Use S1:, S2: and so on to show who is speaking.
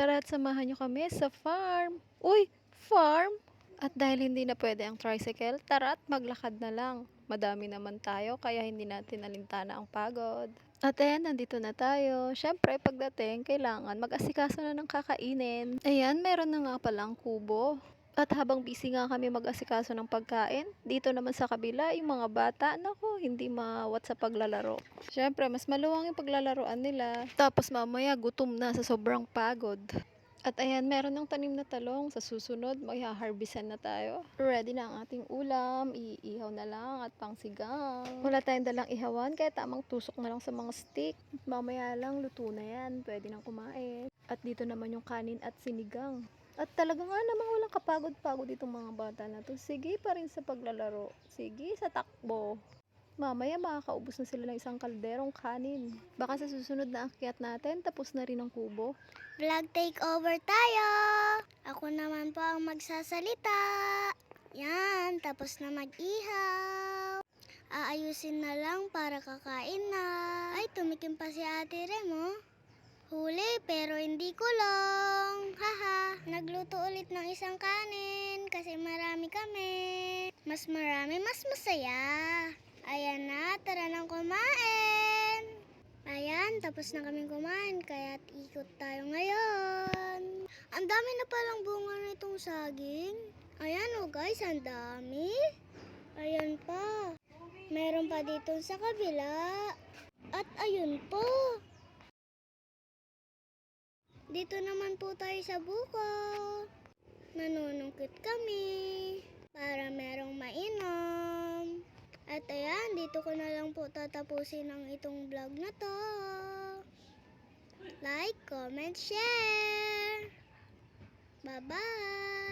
S1: Tara at samahan nyo kami sa farm. Uy, farm! At dahil hindi na pwede ang tricycle, tara at maglakad na lang. Madami naman tayo kaya hindi natin alintana ang pagod. At ayan, nandito na tayo. Siyempre, pagdating, kailangan mag-asikaso na ng kakainin. Ayan, meron na nga palang kubo. At habang busy nga kami mag-asikaso ng pagkain, dito naman sa kabila, yung mga bata, naku, hindi mawat sa paglalaro. Siyempre, mas maluwang yung paglalaroan nila. Tapos mamaya, gutom na sa sobrang pagod. At ayan, meron ng tanim na talong. Sa susunod, magha-harvestan na tayo. Ready na ang ating ulam. Iihaw na lang at pangsigang. Wala tayong dalang ihawan, kaya tamang tusok na lang sa mga stick. Mamaya lang, luto na yan. Pwede nang kumain. At dito naman yung kanin at sinigang. At talaga nga namang walang kapagod-pagod itong mga bata na to. Sige pa rin sa paglalaro. Sige sa takbo. Mamaya makakaubos na sila ng isang kalderong kanin. Baka sa susunod na akyat natin, tapos na rin ang kubo.
S2: Vlog takeover tayo! Ako naman po ang magsasalita. Yan, tapos na mag-ihaw. Aayusin na lang para kakain na. Ay, tumikim pa si Ate Rem, oh. Huli, pero hindi kulong. Haha, nagluto ulit ng isang kanin kasi marami kami. Mas marami, mas masaya. Ayan na, tara nang kumain. Ayan, tapos na kaming kumain, kaya ikot tayo ngayon. Ang dami na palang bunga nitong saging. Ayan oh guys, ang dami. Ayan pa. Meron pa dito sa kabila. At ayun po. Dito naman po tayo sa buko. Nanunungkit kami para merong mainom. At ayan, dito ko na lang po tatapusin ang itong vlog na to. Like, comment, share. Bye-bye!